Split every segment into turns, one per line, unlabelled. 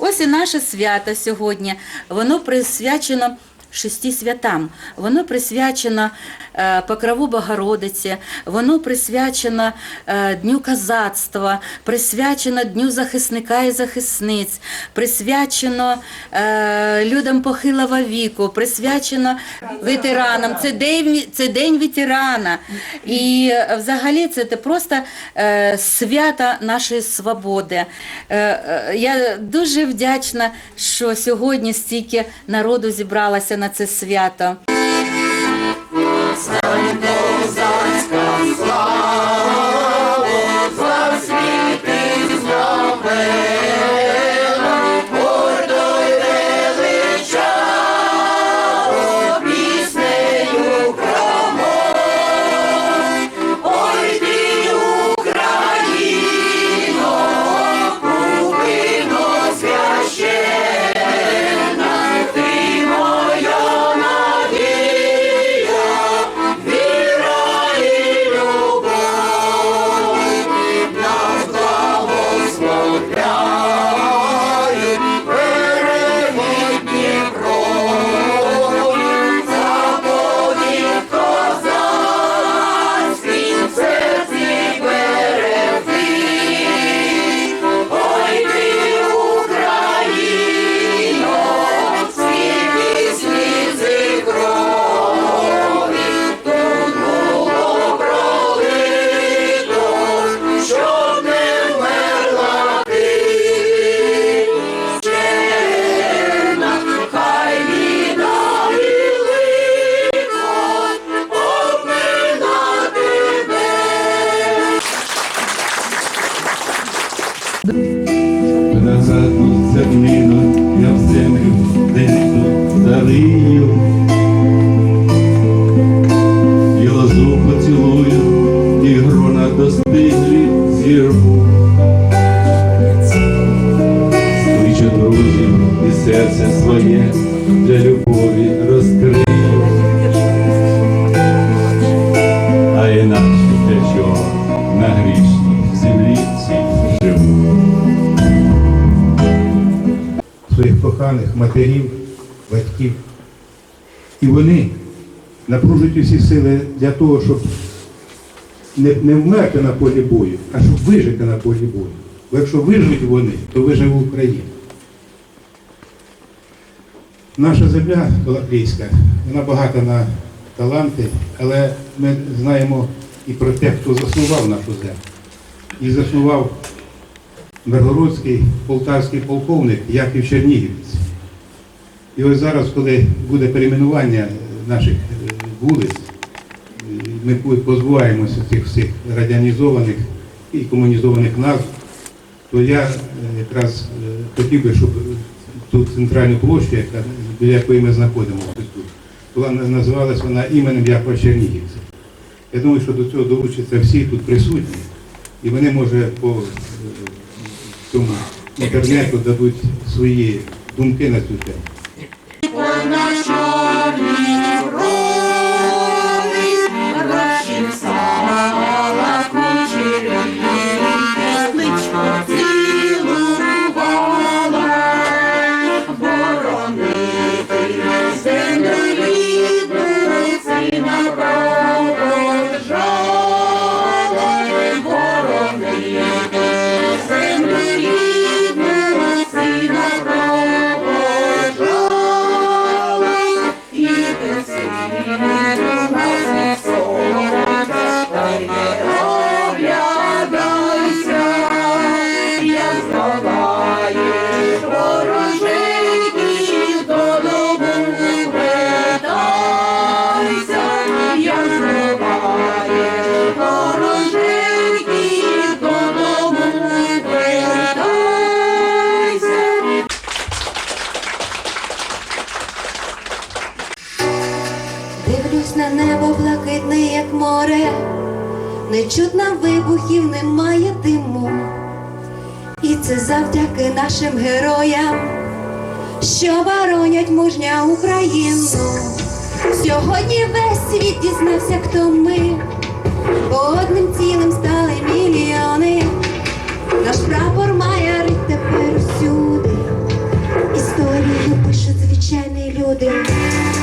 Ось і наше свято сьогодні. Воно присвячено шести святам. Воно присвячено е, Покрову Богородиці, воно присвячено е, Дню козацтва, присвячено Дню захисника і захисниць, присвячено е, людям похилого віку, присвячено ветеранам. Це день, це день ветерана. І взагалі це просто свято нашої свободи. Я дуже вдячна, що сьогодні стільки народу зібралося на це свято.
Напружують усі сили для того, щоб не, не вмерти на полі бою, а щоб вижити на полі бою. Бо якщо виживуть вони, то виживе Україна. Наша земля Балаклійська, вона багата на таланти, але ми знаємо і про тих, хто заснував нашу землю. І заснував Миргородський полтавський полковник Яків Чернігівець. І ось зараз, коли буде перейменування наших вулиць, ми позбуваємося цих всіх радянізованих і комунізованих назв, то я е, якраз е, хотів би, щоб ту центральну площу, яка, біля якої ми знаходимося тут, була називалась вона іменем Якова Чернігівця. Я думаю, що до цього долучаться всі тут присутні, і вони, може, по е, цьому інтернету дадуть свої думки на цю тему.
лугів немає диму, і це завдяки нашим героям, що боронять мужня Україну. Сьогодні весь світ дізнався, хто ми, бо одним цілим стали мільйони. Наш прапор має рить тепер усюди. Історію пишуть звичайні люди.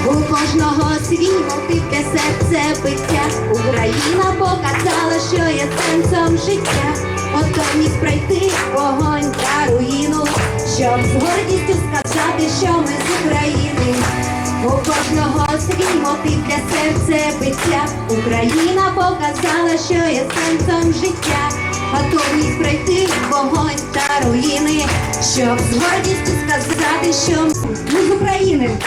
У кожного свій дике серце биття. Україна показала, що є сенсом життя. Готовність пройти вогонь та руїну, щоб з гордістю сказати, що ми з України. У кожного свій мотив для серце биття. Україна показала, що є сенсом життя. Готовність пройти вогонь та руїни, щоб з гордістю сказати, що ми з України.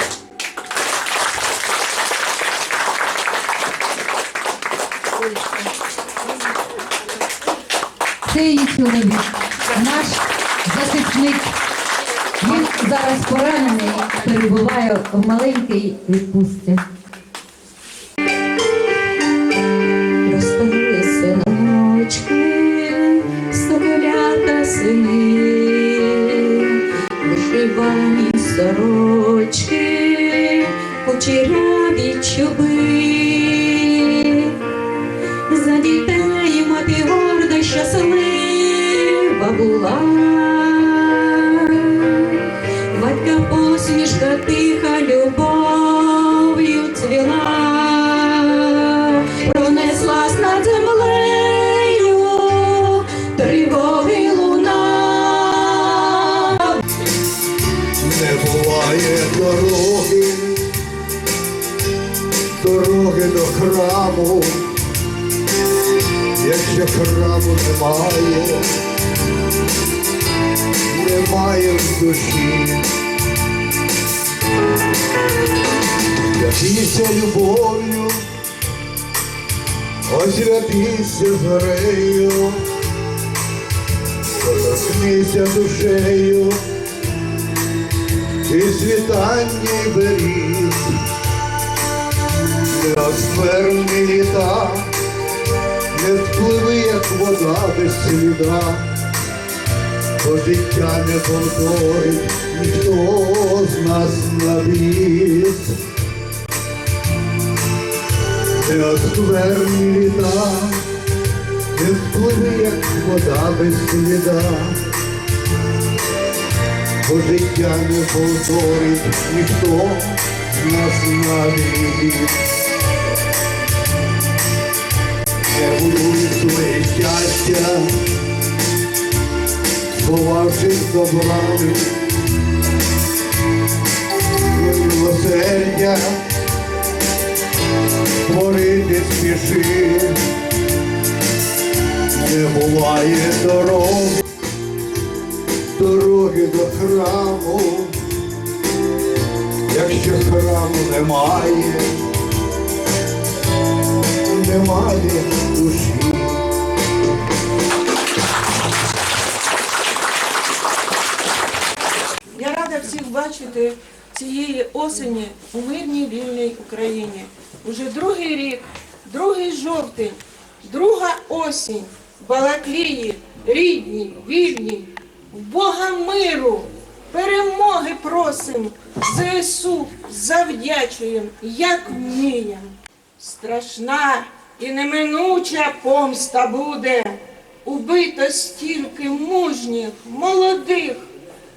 Цей чоловік, наш захисник. Він зараз поранений, перебуває в маленькій відпустці.
Над землею, тривоги луна.
Не буває дороги, дороги до храму, якщо храму немає, немає в душі. Святися любов'ю, освятися зорею, доторкнися душею. І світання й беріг, неосмерні літа, не впливи, як вода без сліда, бо життя не повторить ніхто з нас на вік. Неосмерні літа, не впливи, як вода без сліда бо життя не повторить ніхто з нас навік. Не будуй своє щастя, сховавшись добрами, милосердя, творити спіши, не буває дороги дороги до храму, якщо храму немає, немає душі.
Я рада всіх бачити цієї осені у мирній вільній Україні. Уже другий рік, другий жовтень, друга осінь, Балаклії, рідні, вільні, Бога миру, перемоги просим, ЗСУ завдячуєм, як вмієм. Страшна і неминуча помста буде. Убито стільки мужніх, молодих,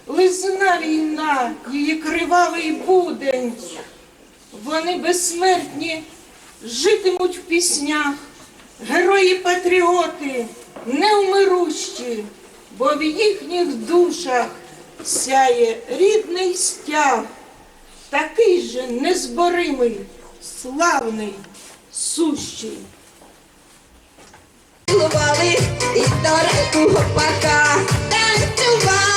Лизна війна, її кривавий будень. Вони безсмертні житимуть в піснях, герої патріоти, неумирущі, бо в їхніх душах сяє рідний стяг, такий же незборимий, славний, сущий.
Цілували і до ранку гопака танцювали.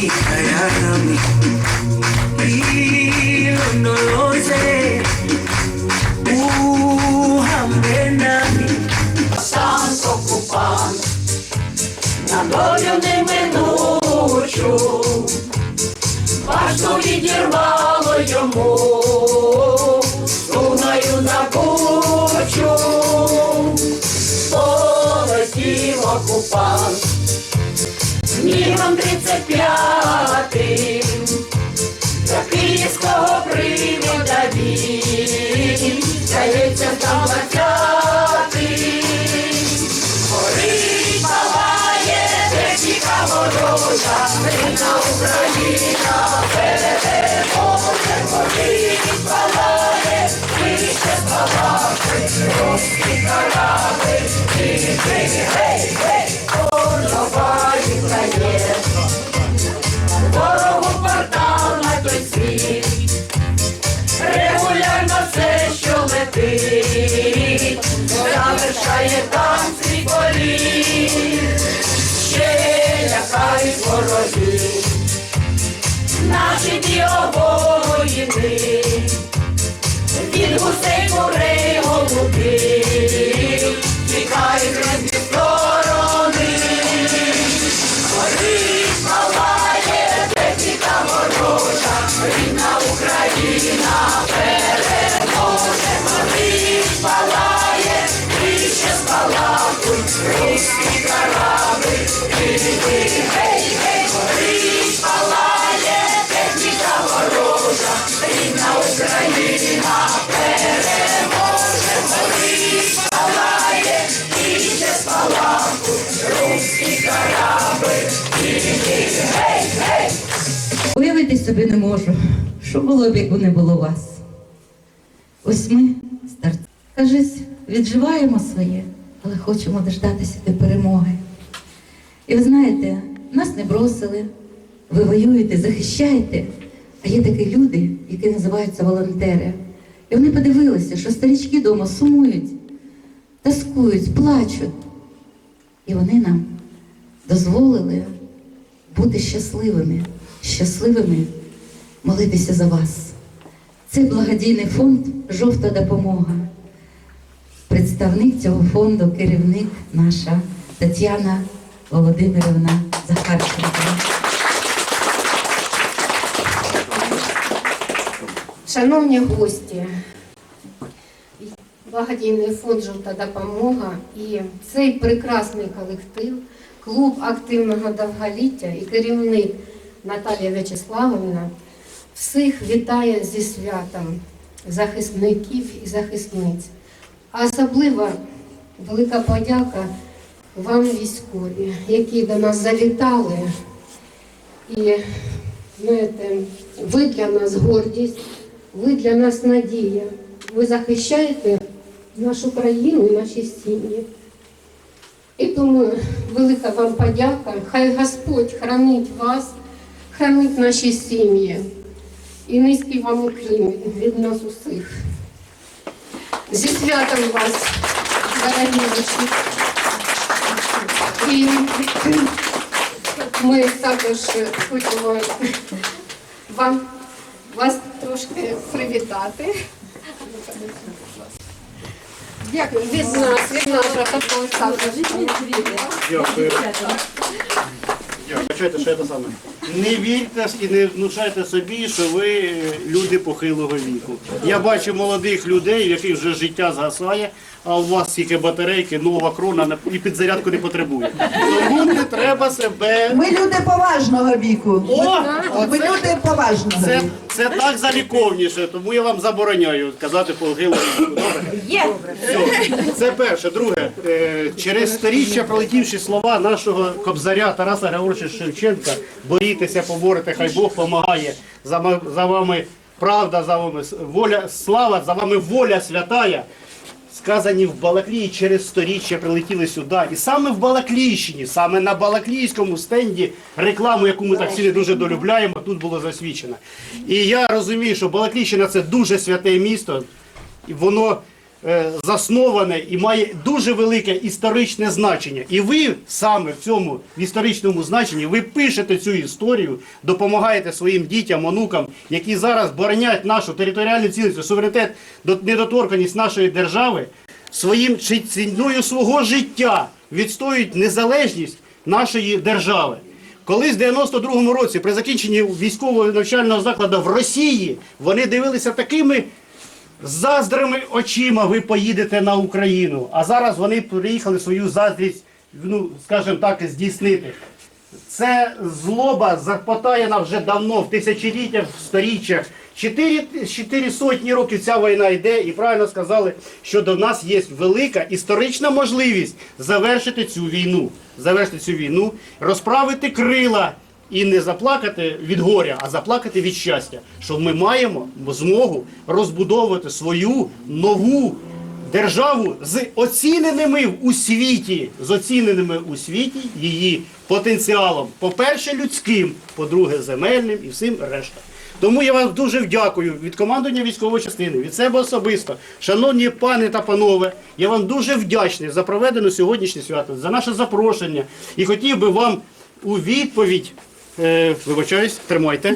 y estarás a mí.
Y no lo sé, uhamben a mí. Estás ocupado,
на долю неминучу, важко відірвало йому, лунаю на кучу, полетів окупант снігом тридцять п'ятим, до київського привода він, здається, там двадцятий. Горить, палає, техніка ворожа, рідна Україна, переможе, горить, палає, вище спалахи, русські кораби, гей, гей, гей, ворогу портал на той світ, регулярно все, що летить, завершає там свій політ, ще лякають ворогів, наші ті воїни, від гусей курей голубів, тікають різні
Уявити собі не можу, що було б, якби не було вас. Ось ми, старці, кажись, відживаємо своє, але хочемо дождатися до перемоги. І ви знаєте, нас не бросили, ви воюєте, захищаєте. А є такі люди, які називаються волонтери. І вони подивилися, що старічки вдома сумують, тоскують, плачуть. І вони нам дозволили бути щасливими, щасливими, молитися за вас. Це благодійний фонд Жовта допомога. Представник цього фонду, керівник наша Тетяна Володимирівна Захарченко.
Шановні гості, благодійний фонд Жовта допомога і цей прекрасний колектив, клуб активного довголіття і керівник Наталія В'ячеславовна всіх вітає зі святом захисників і захисниць. А особливо велика подяка вам, військові, які до нас завітали. І знаєте, ви для нас гордість, ви для нас надія. Ви захищаєте нашу країну і наші сім'ї. І тому велика вам подяка. Хай Господь хранить вас, хранить наші сім'ї. І низький вам уклін від нас усіх. Зі святом вас, дорогі наші. І ми також хочемо вам вас трошки привітати. Дякую. Від нас, від нашого.
Дякую. Бачайте, що це саме. Не вірте і не внушайте собі, що ви е, люди похилого віку. Я бачу молодих людей, в яких вже життя згасає, а у вас тільки батарейки, нова крона на- і підзарядку не потребує. Тому не треба себе.
Ми люди поважного віку.
О,
Ми
оце-
люди поважного
Це,
віку.
це так заліковніше, тому я вам забороняю казати віку. Добре?
Є.
Все. Це перше. Друге, е, через сторіччя пролетівші слова нашого кобзаря Тараса Григоровича Шевченка, борітеся, поборете, хай Бог помагає. За, ма- за вами правда, за вами с- воля, слава, за вами воля святая. Сказані в Балаклії через сторіччя прилетіли сюди. І саме в Балаклійщині, саме на Балаклійському стенді рекламу, яку ми так всі не дуже долюбляємо, тут було засвідчено. І я розумію, що Балаклійщина це дуже святе місто, і воно засноване і має дуже велике історичне значення. І ви саме в цьому в історичному значенні ви пишете цю історію, допомагаєте своїм дітям, онукам, які зараз боронять нашу територіальну цілісність, суверенітет, до- недоторканість нашої держави, своїм чи ціною свого життя відстоюють незалежність нашої держави. Колись в 92-му році, при закінченні військового навчального закладу в Росії, вони дивилися такими заздрими очима ви поїдете на Україну. А зараз вони приїхали свою заздрість, ну, скажімо так, здійснити. Це злоба запотаєна вже давно, в тисячоліттях, в сторіччях. Чотири, чотири сотні років ця війна йде, і правильно сказали, що до нас є велика історична можливість завершити цю війну, завершити цю війну, розправити крила і не заплакати від горя, а заплакати від щастя, що ми маємо змогу розбудовувати свою нову державу з оціненими у світі, з оціненими у світі її потенціалом, по-перше, людським, по-друге, земельним і всім решта. Тому я вам дуже вдякую від командування військової частини, від себе особисто. Шановні пани та панове, я вам дуже вдячний за проведене сьогоднішнє свято, за наше запрошення. І хотів би вам у відповідь, е, вибачаюсь, тримайте.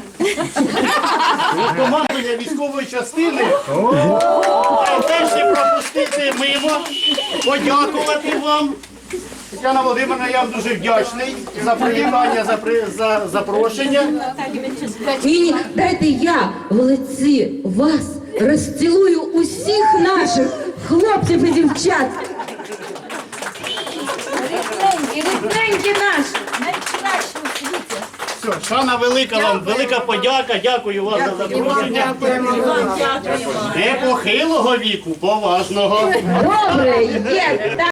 Командування військової частини теж не пропустити мимо, подякувати вам. Тетяна Володимирівна, я вам дуже вдячний за привітання, за, при- за запрошення.
Ні, ні, дайте я в лиці вас розцілую усіх наших хлопців і дівчат. Рідненькі, рідненькі наші. Найкращі.
Все, шана велика вам, велика подяка. Дякую вам за запрошення. Не похилого віку, поважного.
Добре, є.